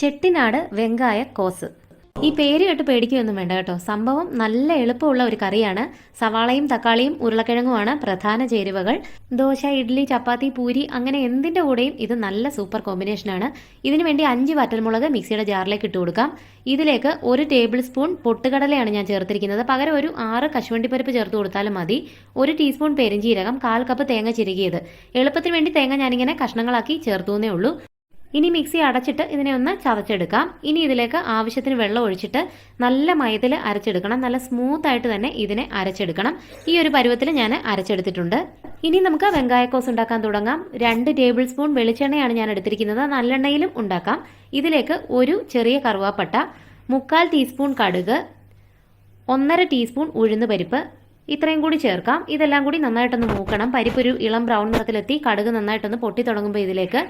Chettinad വെങ്കായ cos. ഈ പേര് കേട്ട് പേടിക്കുകയൊന്നും വേണ്ട കേട്ടോ. സംഭവം നല്ല എളുപ്പമുള്ള ഒരു കറിയാണ്. സവാളയും തക്കാളിയും ഉരുളക്കിഴങ്ങുമാണ് പ്രധാന ചേരുവകൾ. ദോശ ഇഡ്ഡലി ചപ്പാത്തി പൂരി അങ്ങനെ എന്തിന്റെ കൂടെയും ഇത് നല്ല സൂപ്പർ കോമ്പിനേഷനാണ്. ഇതിനു വേണ്ടി അഞ്ച് വറ്റൽമുളക് മിക്സിയുടെ ജാറിലേക്ക് ഇട്ട് കൊടുക്കാം. ഇതിലേക്ക് ഒരു ടേബിൾ സ്പൂൺ പൊട്ടുകടലയാണ് ഞാൻ ചേർത്തിരിക്കുന്നത്. പകരം ഒരു ആറ് കശുവണ്ടിപ്പരിപ്പ് ചേർത്ത് കൊടുത്താലും മതി. ഒരു ടീസ്പൂൺ പെരിഞ്ചീരകം കാൽ കപ്പ് തേങ്ങ ചിരുകിയത്. എളുപ്പത്തിന് വേണ്ടി തേങ്ങ ഞാനിങ്ങനെ കഷ്ണങ്ങളാക്കി ചേർത്തുവെന്നേ ഉള്ളൂ. ഇനി മിക്സി അടച്ചിട്ട് ഇതിനെ ഒന്ന് ചതച്ചെടുക്കാം. ഇനി ഇതിലേക്ക് ആവശ്യത്തിന് വെള്ളം ഒഴിച്ചിട്ട് നല്ല മയത്തിൽ അരച്ചെടുക്കണം. നല്ല സ്മൂത്ത് ആയിട്ട് തന്നെ ഇതിനെ അരച്ചെടുക്കണം. ഈ ഒരു പരുവത്തിൽ ഞാൻ അരച്ചെടുത്തിട്ടുണ്ട്. ഇനി നമുക്ക് വെങ്കായക്കോസ് ഉണ്ടാക്കാൻ തുടങ്ങാം. രണ്ട് ടേബിൾ സ്പൂൺ വെളിച്ചെണ്ണയാണ് ഞാൻ എടുത്തിരിക്കുന്നത്. നല്ലെണ്ണയിലും ഉണ്ടാക്കാം. ഇതിലേക്ക് ഒരു ചെറിയ കറുവാപ്പട്ട മുക്കാൽ ടീസ്പൂൺ കടുക് ഒന്നര ടീസ്പൂൺ ഉഴുന്ന് പരിപ്പ് ഇത്രയും കൂടി ചേർക്കാം. ഇതെല്ലാം കൂടി നന്നായിട്ടൊന്ന് മൂക്കണം. പരിപ്പ് ഒരു ഇളം ബ്രൗൺ നിറത്തിലെത്തി കടുക് നന്നായിട്ടൊന്ന് പൊട്ടി തുടങ്ങുമ്പോൾ ഇതിലേക്ക്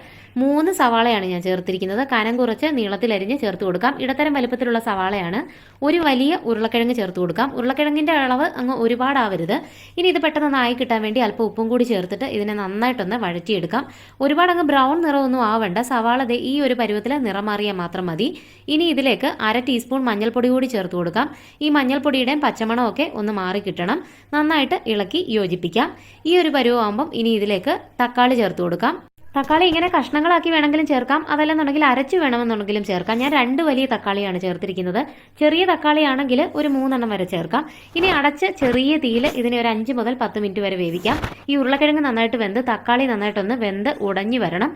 മൂന്ന് സവാളയാണ് ഞാൻ ചേർത്തിരിക്കുന്നത്. കനം കുറച്ച് നീളത്തിലരിഞ്ഞ് ചേർത്ത് കൊടുക്കാം. ഇടത്തരം വലുപ്പത്തിലുള്ള സവാളയാണ്. ഒരു വലിയ ഉരുളക്കിഴങ്ങ് ചേർത്ത് കൊടുക്കാം. ഉരുളക്കിഴങ്ങിന്റെ അളവ് അങ്ങ് ഒരുപാടാവരുത്. ഇനി ഇത് പെട്ടെന്ന് ആയി കിട്ടാൻ വേണ്ടി അല്പം ഉപ്പും കൂടി ചേർത്തിട്ട് ഇതിനെ നന്നായിട്ടൊന്ന് വഴറ്റിയെടുക്കാം. ഒരുപാട് അങ്ങ് ബ്രൗൺ നിറമൊന്നും ആവണ്ട. സവാള ഈ ഒരു പരുവത്തിൽ നിറം മാറിയാൽ മാത്രം മതി. ഇനി ഇതിലേക്ക് അര ടീസ്പൂൺ മഞ്ഞൾപ്പൊടി കൂടി ചേർത്ത് കൊടുക്കാം. ഈ മഞ്ഞൾപ്പൊടിയുടെയും പച്ചമണമൊക്കെ ഒന്ന് മാറി കിട്ടണം. നന്നായിട്ട് ഇളക്കി യോജിപ്പിക്കാം. ഈ ഒരു പരുവാകുമ്പം ഇനി ഇതിലേക്ക് തക്കാളി ചേർത്ത് കൊടുക്കാം. തക്കാളി ഇങ്ങനെ കഷ്ണങ്ങളാക്കി വേണമെങ്കിലും ചേർക്കാം. അതല്ലെന്നുണ്ടെങ്കിൽ അരച്ചു വേണമെന്നുണ്ടെങ്കിലും ചേർക്കാം. ഞാൻ രണ്ട് വലിയ തക്കാളിയാണ് ചേർത്തിരിക്കുന്നത്. ചെറിയ തക്കാളിയാണെങ്കിൽ ഒരു മൂന്നെണ്ണം വരെ ചേർക്കാം. ഇനി അടച്ച് ചെറിയ തീയിൽ ഇതിനെ ഒരു അഞ്ച് മുതൽ പത്ത് മിനിറ്റ് വരെ വേവിക്കാം. ഈ ഉരുളക്കിഴങ്ങ് നന്നായിട്ട് വെന്ത് തക്കാളി നന്നായിട്ടൊന്ന് വെന്ത് ഉടഞ്ഞു വരണം.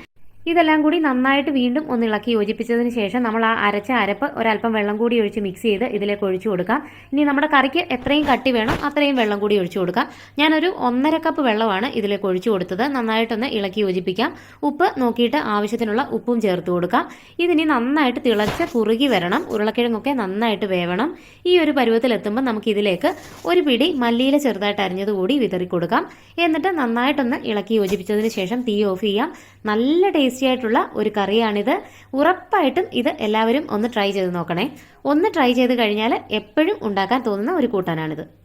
ഇതെല്ലാം കൂടി നന്നായിട്ട് വീണ്ടും ഒന്ന് ഇളക്കി യോജിപ്പിച്ചതിന് ശേഷം നമ്മൾ ആ അരച്ച അരപ്പ് ഒരല്പം വെള്ളം കൂടി ഒഴിച്ച് മിക്സ് ചെയ്ത് ഇതിലേക്ക് ഒഴിച്ചു കൊടുക്കാം. ഇനി നമ്മുടെ കറിക്ക് എത്രയും കട്ടി വേണം അത്രയും വെള്ളം കൂടി ഒഴിച്ചു കൊടുക്കാം. ഞാനൊരു ഒന്നര കപ്പ് വെള്ളമാണ് ഇതിലേക്ക് ഒഴിച്ചു കൊടുത്തത്. നന്നായിട്ടൊന്ന് ഇളക്കി യോജിപ്പിക്കാം. ഉപ്പ് നോക്കിയിട്ട് ആവശ്യത്തിനുള്ള ഉപ്പും ചേർത്ത് കൊടുക്കാം. ഇതിനി നന്നായിട്ട് തിളച്ച് കുറുകി വരണം. ഉരുളക്കിഴങ്ങൊക്കെ നന്നായിട്ട് വേവണം. ഈ ഒരു പരുവത്തിലെത്തുമ്പോൾ നമുക്ക് ഇതിലേക്ക് ഒരു പിടി മല്ലിയില ചെറുതായിട്ട് അരിഞ്ഞതുകൂടി വിതറി കൊടുക്കാം. എന്നിട്ട് നന്നായിട്ടൊന്ന് ഇളക്കി യോജിപ്പിച്ചതിന് ശേഷം തീ ഓഫ് ചെയ്യാം. നല്ല ടേസ്റ്റി ആയിട്ടുള്ള ഒരു കറിയാണിത്. ഉറപ്പായിട്ടും ഇത് എല്ലാവരും ഒന്ന് ട്രൈ ചെയ്ത് നോക്കണേ. ഒന്ന് ട്രൈ ചെയ്ത് കഴിഞ്ഞാൽ എപ്പോഴും ഉണ്ടാക്കാൻ തോന്നുന്ന ഒരു കൂട്ടാനാണിത്.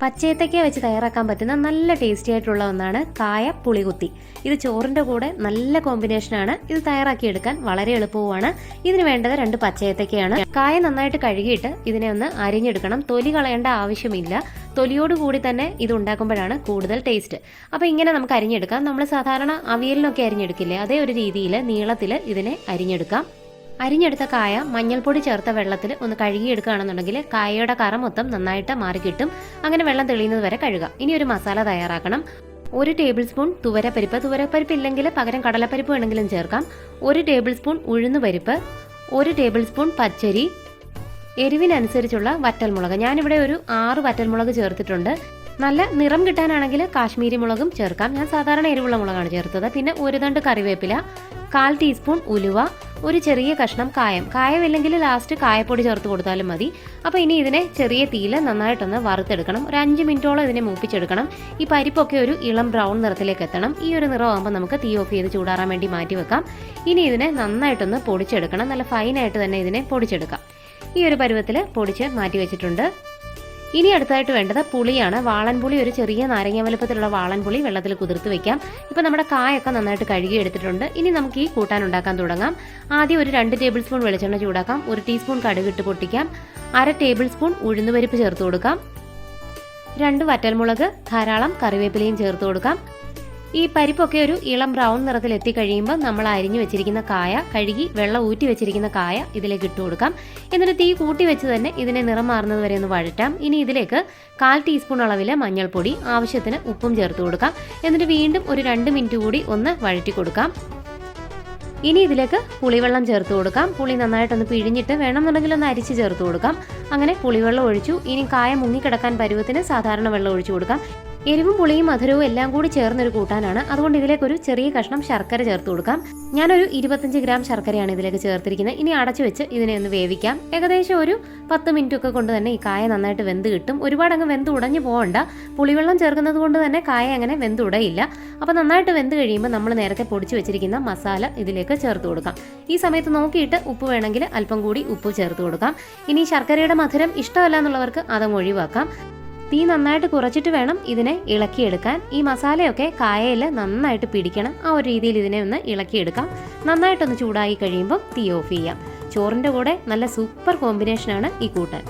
പച്ചയത്തക്ക വെച്ച് തയ്യാറാക്കാൻ പറ്റുന്ന നല്ല ടേസ്റ്റി ആയിട്ടുള്ള ഒന്നാണ് കായ പുളികുത്തി. ഇത് ചോറിന്റെ കൂടെ നല്ല കോമ്പിനേഷനാണ് ഇത് തയ്യാറാക്കിയെടുക്കാൻ വളരെ എളുപ്പവുമാണ്. ഇതിന് വേണ്ടത് രണ്ട് പച്ചയത്തക്കയാണ് കായ നന്നായിട്ട് കഴുകിയിട്ട് ഇതിനെ ഒന്ന് അരിഞ്ഞെടുക്കണം. തൊലി കളയേണ്ട ആവശ്യമില്ല. തൊലിയോടുകൂടി തന്നെ ഇത് ഉണ്ടാക്കുമ്പോഴാണ് കൂടുതൽ ടേസ്റ്റ് അപ്പോൾ ഇങ്ങനെ നമുക്ക് അരിഞ്ഞെടുക്കാം. നമ്മൾ സാധാരണ അവിയലിനൊക്കെ അരിഞ്ഞെടുക്കില്ലേ? അതേ ഒരു രീതിയിൽ നീളത്തിൽ ഇതിനെ അരിഞ്ഞെടുക്കാം. അരിഞ്ഞെടുത്ത കായ മഞ്ഞൾപ്പൊടി ചേർത്ത വെള്ളത്തിൽ ഒന്ന് കഴുകിയെടുക്കുകയാണെന്നുണ്ടെങ്കിൽ കായയുടെ കറ മൊത്തം നന്നായിട്ട് മാറിക്കിട്ടും അങ്ങനെ വെള്ളം തെളിയുന്നത് വരെ കഴുകാം ഇനി ഒരു മസാല തയ്യാറാക്കണം. ഒരു ടേബിൾ സ്പൂൺ തുവരപ്പരിപ്പ്. തുവരപ്പരിപ്പ് ഇല്ലെങ്കിൽ പകരം കടലപ്പരിപ്പ് വേണമെങ്കിലും ചേർക്കാം. ഒരു ടേബിൾ സ്പൂൺ ഉഴുന്നുപരിപ്പ് ഒരു ടേബിൾ സ്പൂൺ പച്ചരി. എരിവിനനുസരിച്ചുള്ള വറ്റൽമുളക്. ഞാനിവിടെ ഒരു ആറ് വറ്റൽമുളക് ചേർത്തിട്ടുണ്ട്. നല്ല നിറം കിട്ടാനാണെങ്കിൽ കാശ്മീരി മുളകും ചേർക്കാം. ഞാൻ സാധാരണ എരിവുള്ള മുളകാണ് ചേർത്തത്. പിന്നെ ഒരു തണ്ട് കറിവേപ്പില കാൽ ടീസ്പൂൺ ഉലുവ ഒരു ചെറിയ കഷ്ണം കായം. കായമില്ലെങ്കിൽ ലാസ്റ്റ് കായപ്പൊടി ചേർത്ത് കൊടുത്താലും മതി. അപ്പോൾ ഇനി ഇതിനെ ചെറിയ തീയിൽ നന്നായിട്ടൊന്ന് വറുത്തെടുക്കണം. ഒരു അഞ്ച് മിനിറ്റോളം ഇതിനെ മൂപ്പിച്ചെടുക്കണം. ഈ പരിപ്പൊക്കെ ഒരു ഇളം ബ്രൗൺ നിറത്തിലേക്ക് എത്തണം. ഈ ഒരു നിറമാകുമ്പോൾ നമുക്ക് തീ ഓഫ് ചെയ്ത് ചൂടാറാൻ വേണ്ടി മാറ്റി വെക്കാം. ഇനി ഇതിനെ നന്നായിട്ടൊന്ന് പൊടിച്ചെടുക്കണം. നല്ല ഫൈനായിട്ട് തന്നെ ഇതിനെ പൊടിച്ചെടുക്കാം. ഈ ഒരു പരുവത്തിൽ പൊടിച്ച് മാറ്റി വെച്ചിട്ടുണ്ട്. ഇനി അടുത്തായിട്ട് വേണ്ടത് പുളിയാണ്. വാളൻപുളി ഒരു ചെറിയ നാരങ്ങ വലുപ്പത്തിലുള്ള വാളൻ പുളി വെള്ളത്തിൽ കുതിർത്ത് വെക്കാം. ഇപ്പം നമ്മുടെ കായൊക്കെ നന്നായിട്ട് കഴുകി എടുത്തിട്ടുണ്ട്. ഇനി നമുക്ക് ഈ കൂട്ടാൻ ഉണ്ടാക്കാൻ തുടങ്ങാം. ആദ്യം ഒരു രണ്ട് ടേബിൾ സ്പൂൺ വെളിച്ചെണ്ണ ചൂടാക്കാം. ഒരു ടീസ്പൂൺ കടുക് ഇട്ട് പൊട്ടിക്കാം. അര ടേബിൾ സ്പൂൺ ഉഴുന്നുപരിപ്പ് ചേർത്ത് കൊടുക്കാം. രണ്ട് വറ്റൽമുളക് ധാരാളം കറിവേപ്പിലയും ചേർത്ത് കൊടുക്കാം. ഈ പരിപ്പൊക്കെ ഒരു ഇളം ബ്രൗൺ നിറത്തിൽ എത്തിക്കഴിയുമ്പോൾ നമ്മൾ അരിഞ്ഞു വെച്ചിരിക്കുന്ന കായ കഴുകി വെള്ളം ഊറ്റി വെച്ചിരിക്കുന്ന കായ ഇതിലേക്ക് ഇട്ട് കൊടുക്കാം. എന്നിട്ട് തീ കൂട്ടി വെച്ച് തന്നെ ഇതിനെ നിറം മാറുന്നത് വരെ ഒന്ന് വഴറ്റാം. ഇനി ഇതിലേക്ക് കാൽ ടീസ്പൂൺ അളവിൽ മഞ്ഞൾപ്പൊടി ആവശ്യത്തിന് ഉപ്പും ചേർത്ത് കൊടുക്കാം. എന്നിട്ട് വീണ്ടും ഒരു രണ്ട് മിനിറ്റ് കൂടി ഒന്ന് വഴറ്റി കൊടുക്കാം. ഇനി ഇതിലേക്ക് പുളിവെള്ളം ചേർത്ത് കൊടുക്കാം. പുളി നന്നായിട്ടൊന്ന് പിഴിഞ്ഞിട്ട് വേണമെന്നുണ്ടെങ്കിൽ ഒന്ന് അരിച്ച് ചേർത്ത് കൊടുക്കാം. അങ്ങനെ പുളിവെള്ളം ഒഴിച്ചു. ഇനി കായ മുങ്ങിക്കിടക്കാൻ പരുവത്തിന് സാധാരണ വെള്ളം ഒഴിച്ചു കൊടുക്കാം. എരിവും പുളിയും മധുരവും എല്ലാം കൂടി ചേർന്നൊരു കൂട്ടാനാണ്. അതുകൊണ്ട് ഇതിലേക്ക് ഒരു ചെറിയ കഷ്ണം ശർക്കര ചേർത്ത് കൊടുക്കാം. ഞാനൊരു ഇരുപത്തഞ്ച് ഗ്രാം ശർക്കരയാണ് ഇതിലേക്ക് ചേർത്തിരിക്കുന്നത്. ഇനി അടച്ചു വെച്ച് ഇതിനെ ഒന്ന് വേവിക്കാം. ഏകദേശം ഒരു പത്ത് മിനിറ്റ് ഒക്കെ കൊണ്ട് തന്നെ ഈ കായ നന്നായിട്ട് വെന്ത് കിട്ടും. ഒരുപാട് അങ്ങ് വെന്ത് ഉടഞ്ഞു പോകണ്ട പുളിവെള്ളം ചേർക്കുന്നത് കൊണ്ട് തന്നെ കായ അങ്ങനെ വെന്ത് ഉടയില്ല. അപ്പോൾ നന്നായിട്ട് വെന്ത് കഴിയുമ്പോൾ നമ്മൾ നേരത്തെ പൊടിച്ചു വെച്ചിരിക്കുന്ന മസാല ഇതിലേക്ക് ചേർത്ത് കൊടുക്കാം. ഈ സമയത്ത് നോക്കിയിട്ട് ഉപ്പ് വേണമെങ്കിൽ അല്പം കൂടി ഉപ്പ് ചേർത്ത് കൊടുക്കാം. ഇനി ശർക്കരയുടെ മധുരം ഇഷ്ടമല്ല എന്നുള്ളവർക്ക് അതങ്ങ് ഒഴിവാക്കാം. തീ നന്നായിട്ട് കുറച്ചിട്ട് വേണം ഇതിനെ ഇളക്കിയെടുക്കാൻ. ഈ മസാലയൊക്കെ കായയിൽ നന്നായിട്ട് പിടിക്കണം. ആ ഒരു രീതിയിൽ ഇതിനെ ഒന്ന് ഇളക്കിയെടുക്കാം. നന്നായിട്ടൊന്ന് ചൂടായി കഴിയുമ്പോൾ തീ ഓഫ് ചെയ്യാം. ചോറിന്റെ കൂടെ നല്ല സൂപ്പർ കോമ്പിനേഷനാണ് ഈ കൂട്ടൻ